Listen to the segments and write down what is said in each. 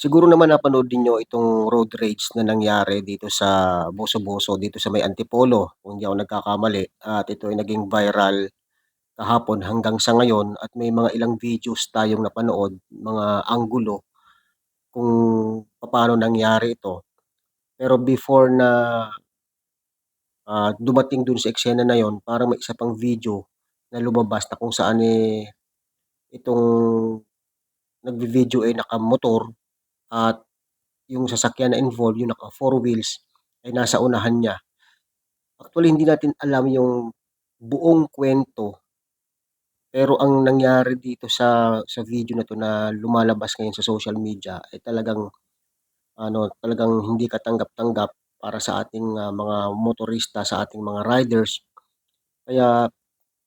Siguro naman napanood ninyo itong road rage na nangyari dito sa Boso-Boso, dito sa may Antipolo, kung hindi ako nagkakamali. At ito ay naging viral kahapon hanggang sa ngayon at may mga ilang videos tayong napanood, mga anggulo kung paano nangyari ito. Pero before na uh, dumating dun sa eksena na yon, parang may isa pang video na lumabas na kung saan eh, itong nagvi-video ay nakamotor at yung sasakyan na involved, yung naka four wheels, ay nasa unahan niya. Actually, hindi natin alam yung buong kwento. Pero ang nangyari dito sa sa video na to na lumalabas ngayon sa social media ay talagang ano, talagang hindi katanggap-tanggap para sa ating uh, mga motorista, sa ating mga riders. Kaya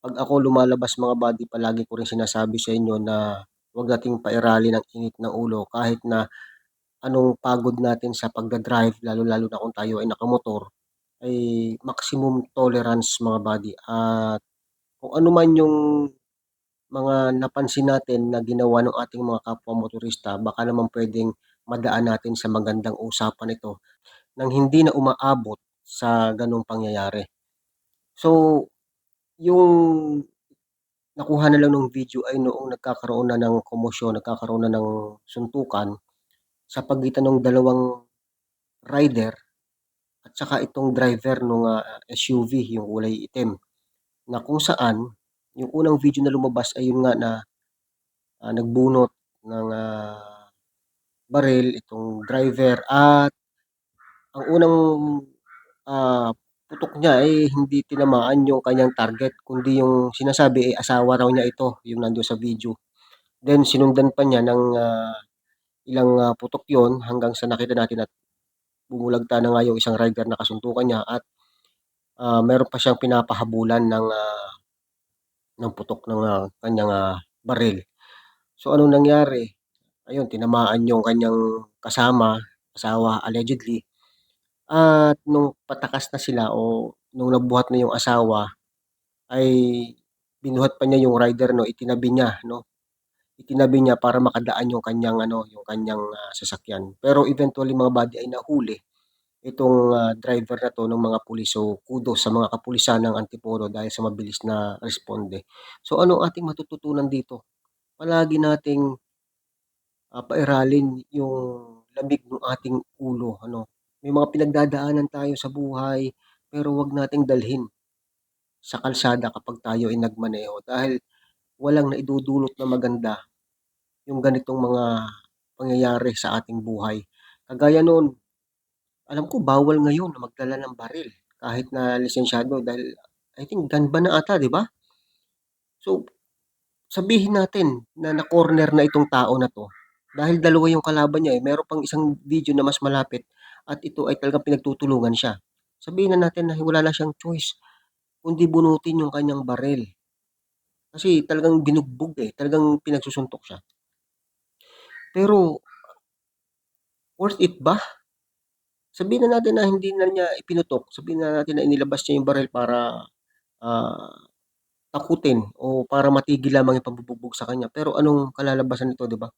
pag ako lumalabas mga buddy, palagi ko rin sinasabi sa inyo na huwag nating pairali ng init ng ulo kahit na anong pagod natin sa pagda-drive, lalo-lalo na kung tayo ay nakamotor, ay maximum tolerance mga buddy. At kung ano man yung mga napansin natin na ginawa ng ating mga kapwa motorista, baka naman pwedeng madaan natin sa magandang usapan ito nang hindi na umaabot sa ganong pangyayari. So, yung nakuha na lang ng video ay noong nagkakaroon na ng komosyon, nagkakaroon na ng suntukan sa pagitan ng dalawang rider at saka itong driver ng uh, ah, SUV, yung kulay itim, na kung saan yung unang video na lumabas ay yun nga na uh, nagbunot ng uh, baril itong driver at ang unang uh, putok niya ay hindi tinamaan yung kanyang target kundi yung sinasabi ay asawa raw niya ito yung nandoon sa video. Then sinundan pa niya ng uh, ilang uh, putok yon hanggang sa nakita natin at bumulagta na nga yung isang rider na kasuntukan niya at uh, meron pa siyang pinapahabulan ng uh, ng putok ng uh, kanyang uh, baril. So anong nangyari? Ayun, tinamaan yung kanyang kasama, asawa allegedly. At nung patakas na sila o nung nabuhat na yung asawa ay binuhat pa niya yung rider no, itinabi niya no itinabi niya para makadaan yung kanyang ano, yung kanyang uh, sasakyan. Pero eventually mga body ay nahuli itong uh, driver na to ng mga pulis. So kudos sa mga kapulisan ng Antipolo dahil sa mabilis na responde. So ano ating matututunan dito? Palagi nating uh, pairalin yung lamig ng ating ulo. Ano? May mga pinagdadaanan tayo sa buhay pero wag nating dalhin sa kalsada kapag tayo ay nagmaneho dahil walang naidudulot na maganda yung ganitong mga pangyayari sa ating buhay. Kagaya noon, alam ko bawal ngayon na magdala ng baril kahit na lisensyado dahil I think gun ban na ata, di ba? So, sabihin natin na na-corner na itong tao na to dahil dalawa yung kalaban niya eh. Meron pang isang video na mas malapit at ito ay talagang pinagtutulungan siya. Sabihin na natin na wala na siyang choice kundi bunutin yung kanyang baril. Kasi talagang binugbog eh. Talagang pinagsusuntok siya. Pero, worth it ba? Sabihin na natin na hindi na niya ipinutok. Sabihin na natin na inilabas niya yung baril para uh, takutin o para matigil lamang yung pambubugbog sa kanya. Pero anong kalalabasan nito, di ba?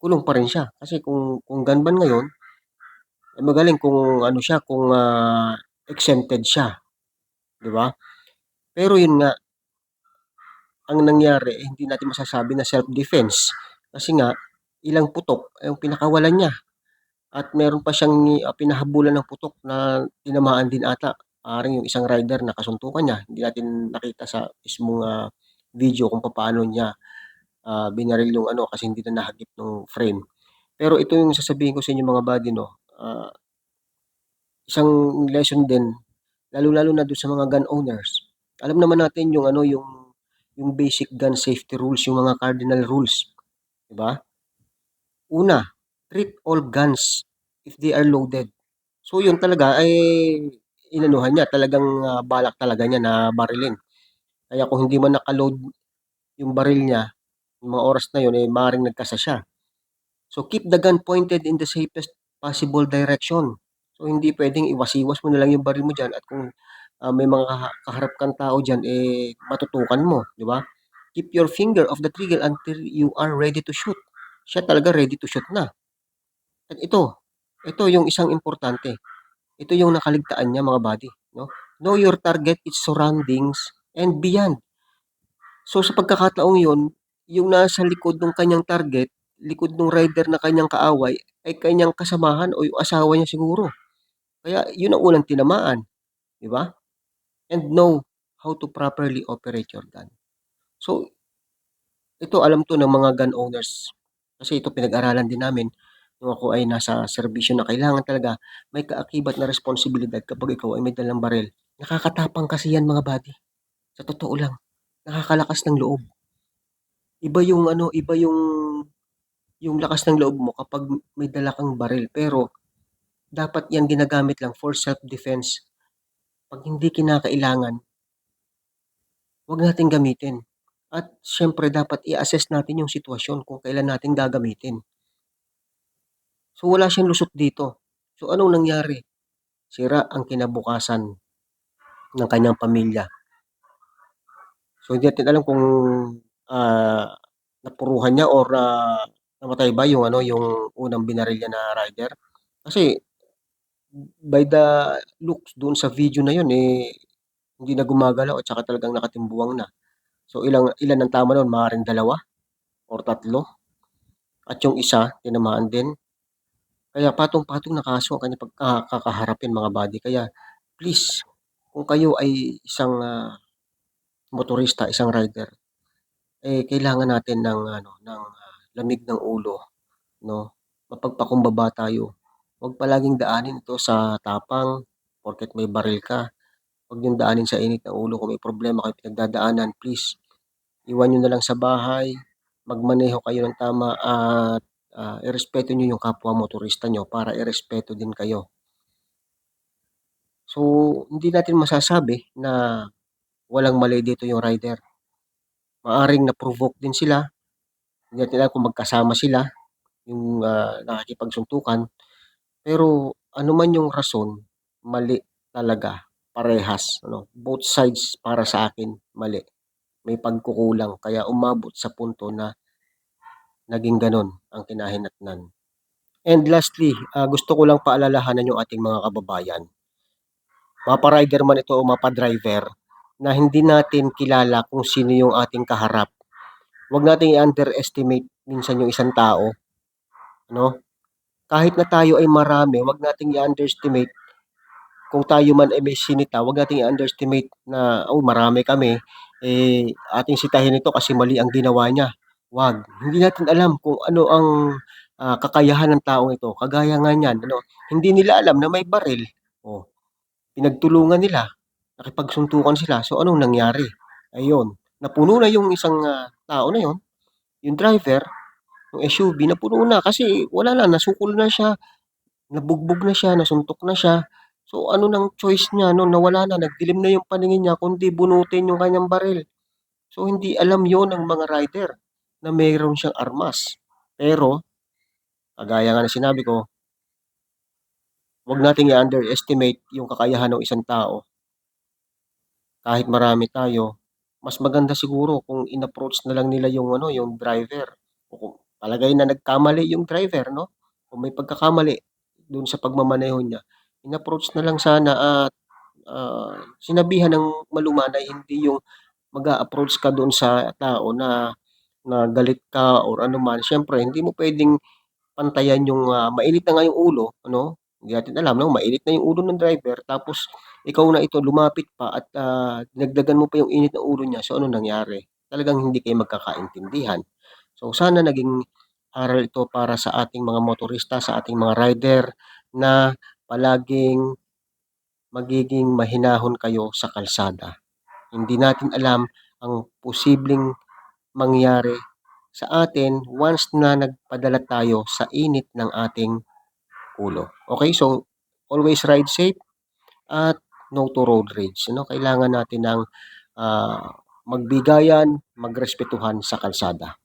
Kulong pa rin siya. Kasi kung, kung gunman ngayon, ay magaling kung ano siya, kung uh, exempted siya. Di ba? Pero yun nga, ang nangyari, eh, hindi natin masasabi na self-defense. Kasi nga, ilang putok yung pinakawalan niya. At meron pa siyang uh, pinahabulan ng putok na tinamaan din ata. Parang yung isang rider na kasuntukan niya. Hindi natin nakita sa mismong uh, video kung paano niya uh, binaril yung ano kasi hindi na nahagip ng frame. Pero ito yung sasabihin ko sa inyo mga buddy, no? Uh, isang lesson din, lalo-lalo na doon sa mga gun owners. Alam naman natin yung ano, yung yung basic gun safety rules, yung mga cardinal rules. Diba? Una, treat all guns if they are loaded. So yun talaga ay inanuhan niya, talagang uh, balak talaga niya na barilin. Kaya kung hindi man nakaload yung baril niya, yung mga oras na yun, eh maaaring nagkasa siya. So keep the gun pointed in the safest possible direction. So hindi pwedeng iwas-iwas mo na lang yung baril mo dyan at kung uh, may mga kaharap kang tao dyan, eh, matutukan mo, di ba? Keep your finger off the trigger until you are ready to shoot. Siya talaga ready to shoot na. At ito, ito yung isang importante. Ito yung nakaligtaan niya mga buddy, no? Know your target, its surroundings, and beyond. So sa pagkakataong yun, yung nasa likod ng kanyang target, likod ng rider na kanyang kaaway, ay kanyang kasamahan o yung asawa niya siguro. Kaya yun ang unang tinamaan, di ba? And know how to properly operate your gun. So, ito alam to ng mga gun owners. Kasi ito pinag-aralan din namin nung ako ay nasa serbisyo na kailangan talaga may kaakibat na responsibilidad kapag ikaw ay may dalang baril. Nakakatapang kasi yan mga buddy. Sa totoo lang. Nakakalakas ng loob. Iba yung ano, iba yung yung lakas ng loob mo kapag may dala kang baril. Pero dapat yan ginagamit lang for self-defense. Pag hindi kinakailangan, huwag natin gamitin. At syempre dapat i-assess natin yung sitwasyon kung kailan natin gagamitin. So wala siyang lusot dito. So anong nangyari? Sira ang kinabukasan ng kanyang pamilya. So hindi natin alam kung ah, napuruhan niya or ah, namatay ba yung ano yung unang binarilya na rider. Kasi by the looks doon sa video na yun eh hindi na gumagalaw at saka talagang nakatimbuwang na. So ilang ilan ang tama noon? Maaaring dalawa or tatlo. At yung isa tinamaan din. Kaya patong-patong na kaso ang kanyang pagkakaharapin mga buddy. Kaya please, kung kayo ay isang ah, motorista, isang rider, eh kailangan natin ng ano ng ah, lamig ng ulo, no? Mapagpakumbaba tayo. Huwag palaging daanin ito sa tapang porket may baril ka. Huwag niyong daanin sa init ng ulo kung may problema kayo pinagdadaanan, please. Iwan niyo na lang sa bahay, magmaneho kayo ng tama at ah, irespeto niyo yung kapwa motorista niyo para irespeto din kayo. So, hindi natin masasabi na walang mali dito yung rider. Maaring na-provoke din sila. Hindi natin alam kung magkasama sila, yung ah, nakikipagsuntukan. Pero ano man yung rason, mali talaga, parehas. Ano? Both sides para sa akin, mali. May pagkukulang, kaya umabot sa punto na naging ganon ang kinahinatnan. And lastly, ah, gusto ko lang paalalahanan yung ating mga kababayan. Mapa-rider man ito o mapa-driver, na hindi natin kilala kung sino yung ating kaharap. Huwag nating i-underestimate minsan yung isang tao. No? Kahit na tayo ay marami, huwag nating i-underestimate kung tayo man ay may sinita, huwag nating i-underestimate na, oh, marami kami, eh, ating sitahin ito kasi mali ang ginawa niya. Huwag. Hindi natin alam kung ano ang ah, kakayahan ng taong ito. Kagaya nga niyan, ano, hindi nila alam na may baril. Oh, pinagtulungan nila, nakipagsuntukan sila. So anong nangyari? Ayun, napuno na yung isang ah, tao na yon, yung driver, yung SUV, napuno na kasi wala na, nasukol na siya, nabugbog na siya, nasuntok na siya. So ano nang choice niya no, nawala na, nagdilim na yung paningin niya kundi bunutin yung kanyang baril. So hindi alam yon ng mga rider na mayroon siyang armas. Pero, kagaya nga na sinabi ko, huwag nating i-underestimate yung kakayahan ng isang tao. Kahit marami tayo, mas maganda siguro kung in-approach na lang nila yung ano, yung driver. O kung palagay na nagkamali yung driver, no? Kung may pagkakamali doon sa pagmamaneho niya, in-approach na lang sana at ah, sinabihan ng malumanay, hindi yung mag-a-approach ka doon sa tao na na galit ka or ano man. Siyempre, hindi mo pwedeng pantayan yung ah, mainit na nga yung ulo, ano? Hindi natin alam, no? Mainit na yung ulo ng driver, tapos ikaw na ito lumapit pa at ah, dinagdagan mo pa yung init ng ulo niya. So, ano nangyari? Talagang hindi kayo magkakaintindihan. So, sana naging aral ito para sa ating mga motorista, sa ating mga rider na palaging magiging mahinahon kayo sa kalsada. Hindi natin alam ang posibleng mangyari sa atin once na nagpadala tayo sa init ng ating ulo. Okay, so always ride safe at no to road rage. No? Kailangan natin ng ah, magbigayan, magrespetuhan sa kalsada.